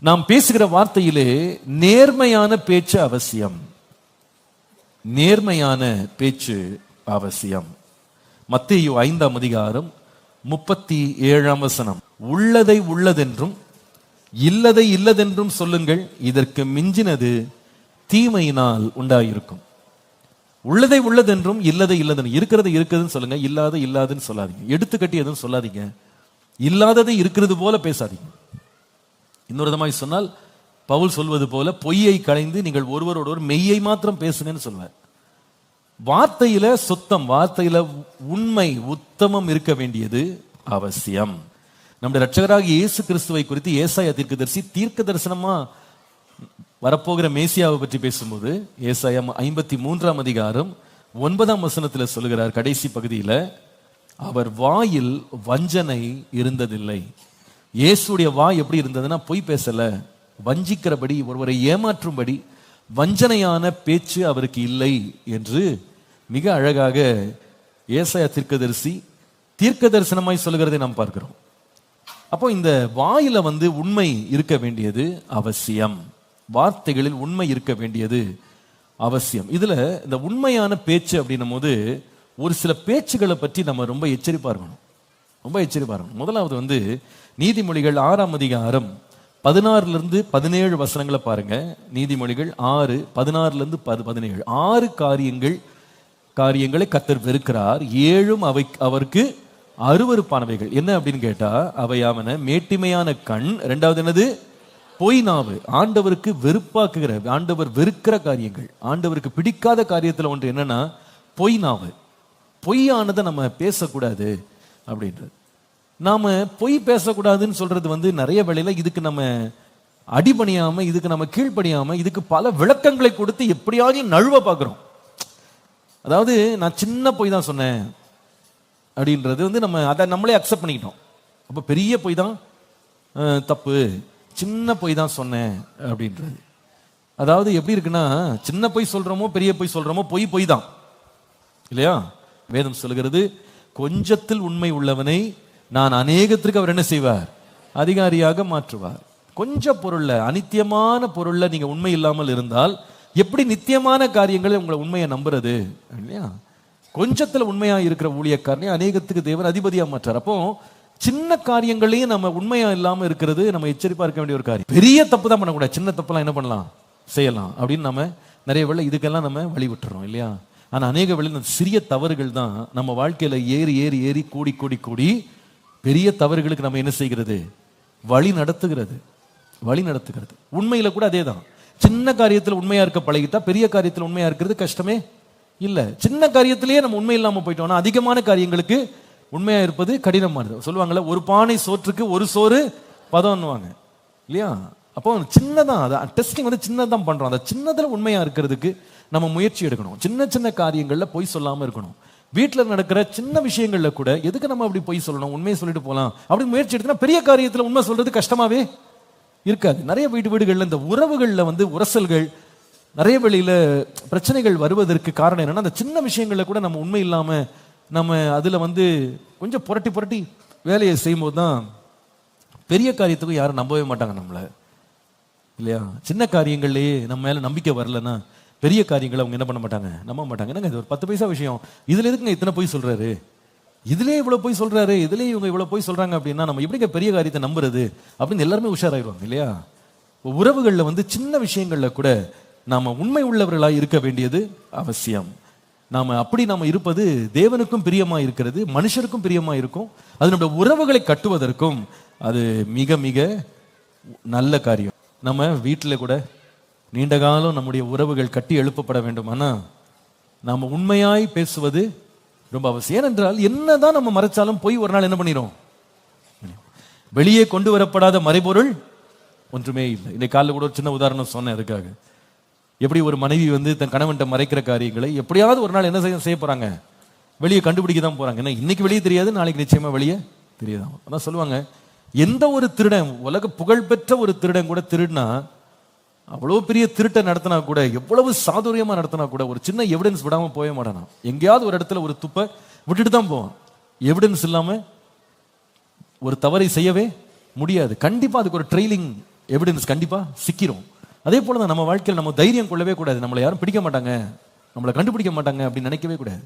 நாம் பேசுகிற வார்த்தையிலே நேர்மையான பேச்சு அவசியம். நேர்மையான பேச்சு அவசியம். மத்தியோ ஐந்தாம் அதிகாரம் முப்பத்தி ஏழாம் வசனம். உள்ளதை உள்ளதென்றும் இல்லதை இல்லதென்றும் சொல்லுங்கள் இதற்கு மிஞ்சினது தீமையினால் உண்டாயிருக்கும். உள்ளதை உள்ளதென்றும் இல்லதை இல்லதென்றும் இருக்கிறது இருக்குதுன்னு சொல்லுங்க இல்லாத இல்லாதுன்னு சொல்லாதீங்க. எடுத்துக்கட்டி எதுவும் சொல்லாதீங்க. இல்லாததை இருக்கிறது போல பேசாதீங்க. இன்னொரு விதமாய் சொன்னால் பவுல் சொல்வது போல பொய்யை களைந்து நீங்கள் ஒருவரோடு ஒரு மெய்யை மாத்திரம் பேசுங்கன்னு சொல்வார். வார்த்தையில சுத்தம் வார்த்தையில உண்மை உத்தமம் இருக்க வேண்டியது அவசியம். நம்முடைய ரட்சகராக இயேசு கிறிஸ்துவை குறித்து ஏசாயா தீர்க்கதரிசி தீர்க்க தரிசனமா வரப்போகிற மேசியாவை பற்றி பேசும்போது ஏசாயம் ஐம்பத்தி மூன்றாம் அதிகாரம் ஒன்பதாம் வசனத்தில் சொல்லுகிறார் கடைசி பகுதியில அவர் வாயில் வஞ்சனை இருந்ததில்லை. இயேசுடைய வாய் எப்படி இருந்ததுன்னா பொய் பேசலை. வஞ்சிக்கிறபடி ஒருவரை ஏமாற்றும்படி வஞ்சனையான பேச்சு அவருக்கு இல்லை என்று மிக அழகாக ஏசாய தீர்க்கதரிசி தீர்க்க தரிசனமாய் சொல்லுகிறதை நாம் பார்க்கிறோம். அப்போ இந்த வாயில வந்து உண்மை இருக்க வேண்டியது அவசியம். வார்த்தைகளில் உண்மை இருக்க வேண்டியது அவசியம். இதுல இந்த உண்மையான பேச்சு அப்படின்னும் போது ஒரு சில பேச்சுகளை பற்றி நம்ம ரொம்ப எச்சரிப்பா இருக்கணும். ரொம்ப எச்சரிப்பா இருக்கணும். முதலாவது வந்து நீதிமொழிகள் ஆறாம் அதிகாரம் பதினாறுல இருந்து பதினேழு வசனங்களை பாருங்க. நீதிமொழிகள் ஆறு பதினாறுல இருந்து பது பதினேழு. ஆறு காரியங்கள் காரியங்களை கத்தர் வெறுக்கிறார். ஏழும் அவை அவருக்கு அருவறுப்பானவைகள் என்ன அப்படின்னு கேட்டா அவையாவன மேட்டிமையான கண். ரெண்டாவது என்னது? பொய் நாவு. ஆண்டவருக்கு வெறுப்பாக்குகிற ஆண்டவர் வெறுக்கிற காரியங்கள். ஆண்டவருக்கு பிடிக்காத காரியத்தில் ஒன்று என்னன்னா பொய் நாவு. பொய்யானதை நம்ம பேசக்கூடாது அப்படின்றது. நாம் பொய் பேசக்கூடாதுன்னு சொல்றது வந்து நிறைய வேலையில் இதுக்கு நம்ம அடிபணியாமல் இதுக்கு நம்ம கீழ்ப்படியாமல் இதுக்கு பல விளக்கங்களை கொடுத்து எப்படியாவது நழுவ பார்க்குறோம். அதாவது நான் சின்ன பொய் தான் சொன்னேன் அப்படின்றது வந்து நம்ம அதை நம்மளே அக்செப்ட் பண்ணிக்கிட்டோம். அப்போ பெரிய பொய் தான் தப்பு. சின்ன பொய் தான் சொன்னேன் அப்படின்றது. அதாவது எப்படி இருக்குன்னா சின்ன பொய் சொல்கிறோமோ பெரிய பொய் சொல்கிறோமோ பொய் பொய் தான். இல்லையா? வேதம் சொல்கிறது கொஞ்சத்தில் உண்மை உள்ளவனை நான் அநேகத்திற்கு அவர் என்ன செய்வார்? அதிகாரியாக மாற்றுவார். கொஞ்சம் பொருள்ல அனித்தியமான பொருள்ல நீங்க உண்மை இல்லாமல் இருந்தால் எப்படி நித்தியமான காரியங்களை உங்களை உண்மையை நம்புறது? இல்லையா? கொஞ்சத்துல உண்மையா இருக்கிற ஊழியக்காரனே அநேகத்துக்கு தேவன் அதிபதியா மாற்றார். அப்போ சின்ன காரியங்களையும் நம்ம உண்மையா இல்லாம இருக்கிறது நம்ம எச்சரிப்பா இருக்க வேண்டிய ஒரு காரியம். பெரிய தப்பு தான் பண்ணக்கூடாது. சின்ன தப்புலாம் என்ன பண்ணலாம்? செய்யலாம். அப்படின்னு நம்ம நிறைய வேலை இதுக்கெல்லாம் நம்ம வழி விட்டுறோம் இல்லையா? ஆனா அநேக வேலை சிறிய தவறுகள் தான் நம்ம வாழ்க்கையில ஏறி ஏறி ஏறி கூடி கூடி கூடி பெரிய தவறுகளுக்கு நம்ம என்ன செய்கிறது? வழி நடத்துகிறது. வழி நடத்துகிறது. உண்மையில் கூட அதே தான் சின்ன காரியத்தில் உண்மையா இருக்க பழகிட்டா பெரிய காரியத்தில் உண்மையா இருக்கிறது கஷ்டமே இல்லை. சின்ன காரியத்திலேயே நம்ம உண்மை இல்லாமல் போயிட்டோம்னா அதிகமான காரியங்களுக்கு உண்மையா இருப்பது கடினமானது. சொல்லுவாங்கல்ல ஒரு பானை சோற்றுக்கு ஒரு சோறு பதம்னுவாங்க. இல்லையா? அப்போ சின்னதான் அதான் டெஸ்டிங் வந்து சின்னதான் பண்றோம். அந்த சின்னதில் உண்மையா இருக்கிறதுக்கு நம்ம முயற்சி எடுக்கணும். சின்ன சின்ன காரியங்களில் பொய் சொல்லாமல் இருக்கணும். வீட்டில் நடக்கிற சின்ன விஷயங்களில் கூட எதுக்கு நம்ம அப்படி பொய் சொல்லணும்? உண்மையை சொல்லிட்டு போகலாம் அப்படி முயற்சி எடுத்தா பெரிய காரியத்தில் உண்மை சொல்றது கஷ்டமாவே இருக்காது. நிறைய வீடு வீடுகள்ல இந்த உறவுகளில் வந்து உரசல்கள் நிறைய வெளியில பிரச்சனைகள் வருவதற்கு காரணம் என்னன்னா அந்த சின்ன விஷயங்களில் கூட நம்ம உண்மை இல்லாமல் நம்ம அதில் வந்து கொஞ்சம் புரட்டி புரட்டி வேலையை செய்யும்போது தான் பெரிய காரியத்துக்கும் யாரும் நம்பவே மாட்டாங்க நம்மளை. இல்லையா? சின்ன காரியங்கள்லேயே நம்ம மேலே நம்பிக்கை வரலன்னா பெரிய காரியங்களை அவங்க என்ன பண்ண மாட்டாங்க? நம்ப மாட்டாங்க. என்னங்க இது? ஒரு பத்து பைசா விஷயம். இதுல எதுக்குங்க இத்தனை போய் சொல்றாரு? இதுலயே இவ்வளவு போய் சொல்றாரு. இதுலயே இவங்க இவ்வளவு போய் சொல்றாங்க அப்படின்னா நம்ம எப்படிங்க பெரிய காரியத்தை நம்புறது? அப்படின்னு எல்லாருமே உஷாராயிருவாங்க இல்லையா? உறவுகளில் வந்து சின்ன விஷயங்கள்ல கூட நாம உண்மை உள்ளவர்களாக இருக்க வேண்டியது அவசியம். நாம அப்படி நாம இருப்பது தேவனுக்கும் பிரியமா இருக்கிறது மனுஷருக்கும் பிரியமா இருக்கும். அது நம்முடைய உறவுகளை கட்டுவதற்கும் அது மிக மிக நல்ல காரியம். நம்ம வீட்டில் கூட நீண்ட காலம் நம்முடைய உறவுகள் கட்டி எழுப்பப்பட வேண்டுமானா நாம் உண்மையாய் பேசுவது ரொம்ப அவசியம். ஏனென்றால் என்னதான் நம்ம மறைச்சாலும் போய் ஒரு நாள் என்ன பண்ணிடும் வெளியே கொண்டு வரப்படாத மறைபொருள் ஒன்றுமே இல்லை. இன்னைக்கு காலில் கூட ஒரு சின்ன உதாரணம் சொன்னேன் அதுக்காக. எப்படி ஒரு மனைவி வந்து தன் கணவன்கிட்ட மறைக்கிற காரியங்களை எப்படியாவது ஒரு நாள் என்ன செய்ய செய்ய போகிறாங்க வெளியே கண்டுபிடிக்க தான் போகிறாங்க ஏன்னா இன்னைக்கு வெளியே தெரியாது நாளைக்கு நிச்சயமாக வெளியே தெரியாதான் அதான் சொல்லுவாங்க எந்த ஒரு திருடன் உலக புகழ்பெற்ற ஒரு திருடன் கூட திருடினா அவ்வளோ பெரிய திருட்டை நடத்தினா கூட எவ்வளவு சாதுரியமாக நடத்தினா கூட ஒரு சின்ன எவிடன்ஸ் விடாமல் போக மாட்டானா? எங்கேயாவது ஒரு இடத்துல ஒரு துப்பை விட்டுட்டு தான் போவான். எவிடன்ஸ் இல்லாமல் ஒரு தவறை செய்யவே முடியாது. கண்டிப்பாக அதுக்கு ஒரு ட்ரெயிலிங் எவிடன்ஸ் கண்டிப்பாக சிக்கிறோம் அதே போல தான் நம்ம வாழ்க்கையில் நம்ம தைரியம் கொள்ளவே கூடாது. நம்மளை யாரும் பிடிக்க மாட்டாங்க. நம்மளை கண்டுபிடிக்க மாட்டாங்க அப்படின்னு நினைக்கவே கூடாது.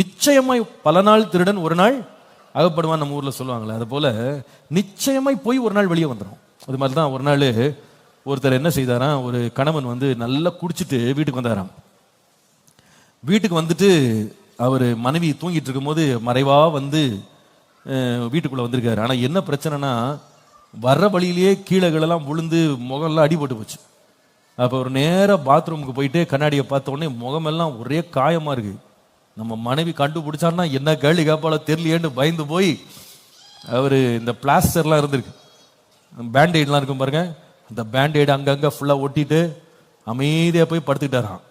நிச்சயமாய் பல நாள் திருடன் ஒரு நாள் அகப்படுவான் நம்ம ஊரில் சொல்லுவாங்களே. அது போல நிச்சயமாய் போய் ஒரு நாள் வெளியே வந்துடும் அது மாதிரி தான் ஒரு நாள் ஒருத்தர் என்ன செய்தாராம்? ஒரு கணவன் வந்து நல்லா குடிச்சிட்டு வீட்டுக்கு வந்தாராம். வீட்டுக்கு வந்துட்டு அவர் மனைவி தூங்கிட்டு இருக்கும்போது மறைவாக வந்து வீட்டுக்குள்ளே வந்திருக்காரு. ஆனால் என்ன பிரச்சனைனா வர்ற வழியிலேயே கீழகளெல்லாம் விழுந்து முகம்லாம் அடிபட்டு போச்சு. அப்போ ஒரு நேராக பாத்ரூமுக்கு போயிட்டு கண்ணாடியை பார்த்த உடனே முகமெல்லாம் ஒரே காயமாக இருக்குது நம்ம மனைவி கண்டுபிடிச்சான்னா என்ன கேள்வி கேப்பால தெரியலையேன்னு பயந்து போய் அவர் இந்த பிளாஸ்டர்லாம் இருந்திருக்கு. பேண்டேட்லாம் இருக்கும் பாருங்கள் அந்த பேண்டேடு அங்கங்கே ஃபுல்லாக ஒட்டிட்டு அமைதியாக போய் படுத்துக்கிட்டாரான்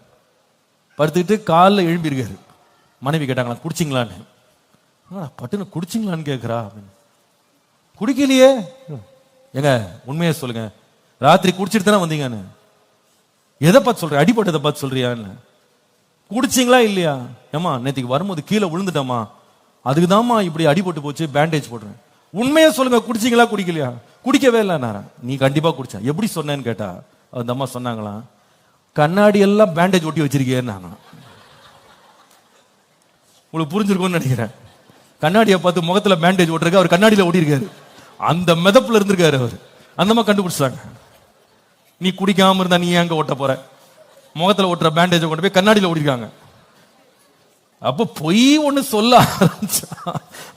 படுத்துக்கிட்டு காலில் எழும்பியிருக்காரு. மனைவி கேட்டாங்களா குடிச்சிங்களான்னு? பட்டுன்னு குடிச்சிங்களான்னு கேட்குறா அப்படின்னு. குடிக்கலையே. ஏங்க உண்மையை சொல்லுங்க. ராத்திரி குடிச்சிட்டு தானே வந்தீங்கன்னு. எதை பார்த்து சொல்ற? அடிப்பட்டதை பார்த்து சொல்றியான்னு. குடிச்சிங்களா இல்லையா? ஏமா நேற்றுக்கு வரும்போது கீழே விழுந்துட்டோமா அதுக்கு தான்மா இப்படி அடிபட்டு போச்சு பேண்டேஜ் போடுறேன் உண்மையை சொல்லுங்க குடிச்சிங்களா குடிக்கலையா? குடிக்கவே இல்லை நான். நீ கண்டிப்பாக குடித்தேன் எப்படி சொன்னேன்னு கேட்டா அந்த அம்மா சொன்னாங்களாம் கண்ணாடி எல்லாம் பேண்டேஜ் ஒட்டி வச்சிருக்கேன்னு நான் உங்களுக்கு புரிஞ்சிருக்கும்னு நினைக்கிறேன். கண்ணாடியை பார்த்து முகத்தில் பேண்டேஜ் ஓட்டிருக்க அவர் கண்ணாடியில் ஓட்டியிருக்காரு அந்த மெதப்பில் இருந்திருக்காரு அவர். அந்த மாதிரி கண்டுபிடிச்சாங்க நீ குடிக்காமல் இருந்தா நீ ஏன் ஓட்ட போற? முகத்தில் ஓட்டுற பேண்டேஜை கொண்டு போய் கண்ணாடியில் ஓட்டிருக்காங்க அப்போ பொய் ஒன்று சொல்ல ஆரம்பிச்சா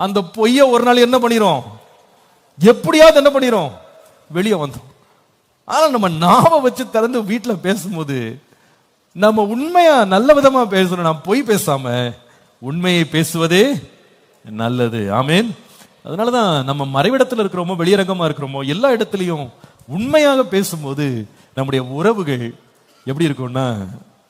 அந்த பொய்யை ஒரு நாள் என்ன பண்ணிடும் எப்படியாவது என்ன பண்ணிரும்? வெளியே வந்துடும் ஆனா நம்ம நாம வச்சு திறந்து வீட்டுல பேசும்போது நம்ம உண்மையா நல்ல விதமா பேசணும். நான் பொய் பேசாம உண்மையை பேசுவதே நல்லது. ஆமேன். அதனாலதான் நம்ம மறைவிடத்துல இருக்கிறோமோ வெளியரங்கமா இருக்கிறோமோ எல்லா இடத்துலையும் உண்மையாக பேசும்போது நம்முடைய உறவுகள் எப்படி இருக்கும்னா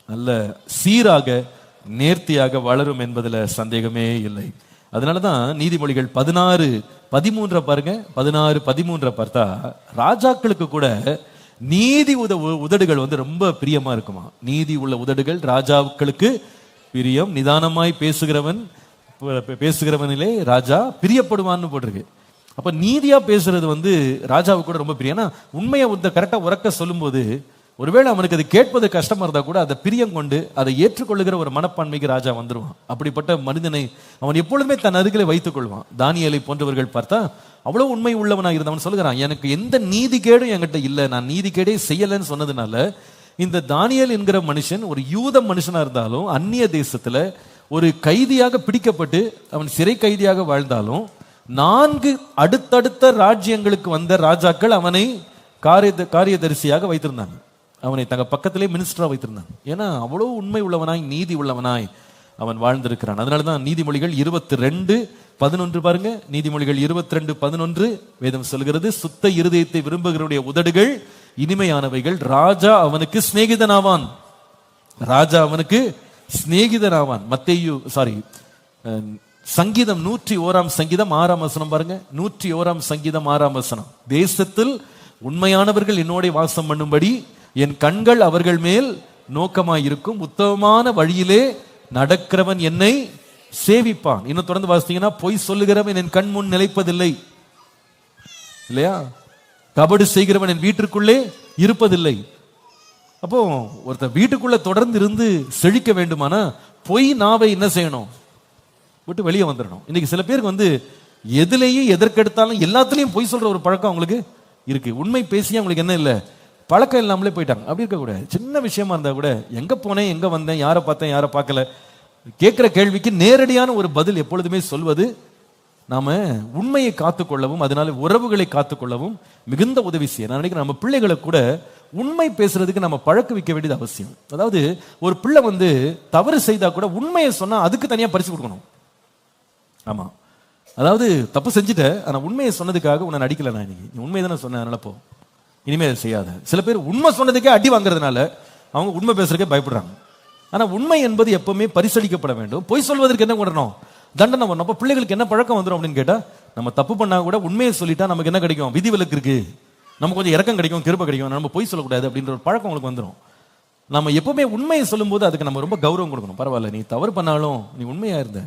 நல்ல சீராக நேர்த்தியாக வளரும் என்பதில் சந்தேகமே இல்லை. அதனால தான் நீதிமொழிகள் பதினாறு பதிமூன்றை பாருங்க பதினாறு பதிமூன்றை பார்த்தா ராஜாக்களுக்கு கூட நீதி உத உதடுகள் வந்து ரொம்ப பிரியமா இருக்குமா? நீதி உள்ள உதடுகள் ராஜாக்களுக்கு பிரியம் நிதானமாய் பேசுகிறவன் பேசுகிறவனிலே ராஜா பிரியப்படுவான்னு போட்டிருக்கு. அப்ப நீதியா பேசுறது வந்து ராஜாவுக்கு கூட ரொம்ப பிரியம். ஏன்னா உண்மையை கரெக்டா உறக்க சொல்லும்போது ஒருவேளை அவனுக்கு அது கேட்பது கஷ்டமாக இருந்தால் கூட அதை பிரியம் கொண்டு அதை ஏற்றுக்கொள்ளுகிற ஒரு மனப்பான்மைக்கு ராஜா வந்துடுவான் அப்படிப்பட்ட மனிதனை அவன் எப்பொழுதுமே தன் அருகிலே வைத்துக் கொள்வான் தானியலை போன்றவர்கள் பார்த்தா அவ்வளோ உண்மை உள்ளவனாக இருந்தவன் சொல்லுகிறான். எனக்கு எந்த நீதிகேடும் என்கிட்ட இல்லை. நான் நீதிகேடே செய்யலைன்னு சொன்னதுனால இந்த தானியல் என்கிற மனுஷன் ஒரு யூத மனுஷனாக இருந்தாலும் அந்நிய தேசத்தில் ஒரு கைதியாக பிடிக்கப்பட்டு அவன் சிறை கைதியாக வாழ்ந்தாலும் நான்கு அடுத்தடுத்த ராஜ்யங்களுக்கு வந்த ராஜாக்கள் அவனை காரிய காரியதரிசியாக வைத்திருந்தாங்க. அவனை தங்க பக்கத்திலே மினிஸ்டராக வைத்திருந்தான். ஏன்னா அவ்வளோ உண்மை உள்ளவனாய் நீதி உள்ளவனாய் அவன் வாழ்ந்திருக்கிறான். அதனால தான் நீதிமொழிகள் இருபத்தி ரெண்டு பதினொன்று பாருங்க. நீதிமொழிகள் இருபத்தி ரெண்டு பதினொன்று வேதம் சொல்கிறது சுத்த இருதயத்தை விரும்புகிறவருடைய உதடுகள் இனிமையானவைகள். ராஜா அவனுக்கு சிநேகிதனாவான். ராஜா அவனுக்கு சிநேகிதனாவான். மத்தேயு சாரி சங்கீதம் நூற்றி ஓராம் சங்கீதம் ஆறாம் வசனம் பாருங்க. நூற்றி ஓராம் சங்கீதம் ஆறாம் வசனம். தேசத்தில் உண்மையானவர்கள் என்னோட வாசம் பண்ணும்படி என் கண்கள் அவர்கள் மேல் நோக்கமாயிருக்கும். உத்தமமான வழியிலே நடக்கிறவன் என்னை சேவிப்பான். இன்னும் தொடர்ந்து வாசித்தீங்கன்னா பொய் சொல்லுகிறவன் என் கண் முன் நிலைப்பதில்லை. இல்லையா? கபடு செய்கிறவன் என் வீட்டிற்குள்ளே இருப்பதில்லை. அப்போ ஒருத்தன் வீட்டுக்குள்ள தொடர்ந்து இருந்து செழிக்க வேண்டுமானா பொய் நாவை என்ன செய்யணும்? விட்டு வெளியே வந்துடணும் இன்னைக்கு சில பேருக்கு வந்து எதுலேயும் எதற்கெடுத்தாலும் எல்லாத்துலேயும் பொய் சொல்ற ஒரு பழக்கம் அவங்களுக்கு இருக்கு. உண்மை பேசி அவங்களுக்கு என்ன இல்லை? பழக்கம் இல்லாமலே போயிட்டாங்க. அப்படி இருக்கக்கூடாது. சின்ன விஷயமா இருந்தால் கூட எங்கே போனேன் எங்கே வந்தேன் யாரை பார்த்தேன் யாரை பார்க்கல கேட்குற கேள்விக்கு நேரடியான ஒரு பதில் எப்பொழுதுமே சொல்வது நாம் உண்மையை காத்துக்கொள்ளவும் அதனால உறவுகளை காத்துக்கொள்ளவும் மிகுந்த உதவி செய்யும். நான் நினைக்கிறேன் நம்ம பிள்ளைகளை கூட உண்மை பேசுறதுக்கு நம்ம பழக்க வைக்க வேண்டியது அவசியம். அதாவது ஒரு பிள்ளை வந்து தவறு செய்தா கூட உண்மையை சொன்னால் அதுக்கு தனியாக பரிசு கொடுக்கணும். ஆமாம் அதாவது தப்பு செஞ்சுட்ட ஆனால் உண்மையை சொன்னதுக்காக உன்னை நடிக்கல நான் இன்னைக்கு. நீ உண்மையை தானே சொன்னேன் அதனால போ. இனிமேல் அதை செய்யாத. சில பேர் உண்மை சொன்னதுக்கே அடி வாங்குறதுனால அவங்க உண்மை பேசுறதுக்கே பயப்படுறாங்க. ஆனால் உண்மை என்பது எப்பவுமே பரிசளிக்கப்பட வேண்டும். பொய் சொல்வதற்கு என்ன பண்ணணும்? தண்டனை பண்ணணும். அப்போ பிள்ளைகளுக்கு என்ன பழக்கம் வந்துடும் அப்படின்னு கேட்டால் நம்ம தப்பு பண்ணால் கூட உண்மையை சொல்லிட்டா நமக்கு என்ன கிடைக்கும்? விதி விலக்கு இருக்கு. நமக்கு கொஞ்சம் இறக்கம் கிடைக்கும் கிருப கிடைக்கும். நம்ம பொய் சொல்லக்கூடாது அப்படின்ற ஒரு பழக்கம் உங்களுக்கு வந்துடும் நம்ம எப்பவுமே உண்மையை சொல்லும்போது அதுக்கு நம்ம ரொம்ப கௌரவம் கொடுக்கணும். பரவாயில்ல நீ தவறு பண்ணாலும் நீ உண்மையாக இருந்த.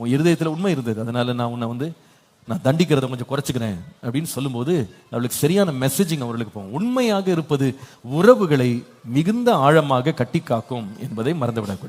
உன் இருதயத்தில் உண்மை இருந்தது. அதனால நான் உன்னை வந்து நான் தண்டிக்கிறத கொஞ்சம் குறைச்சிக்கிறேன் அப்படின்னு சொல்லும்போது அவளுக்கு சரியான மெசேஜிங் அவர்களுக்கு போகும். உண்மையாக இருப்பது உறவுகளை மிகுந்த ஆழமாக கட்டி காக்கும் என்பதை மறந்துவிடக்கூடாது.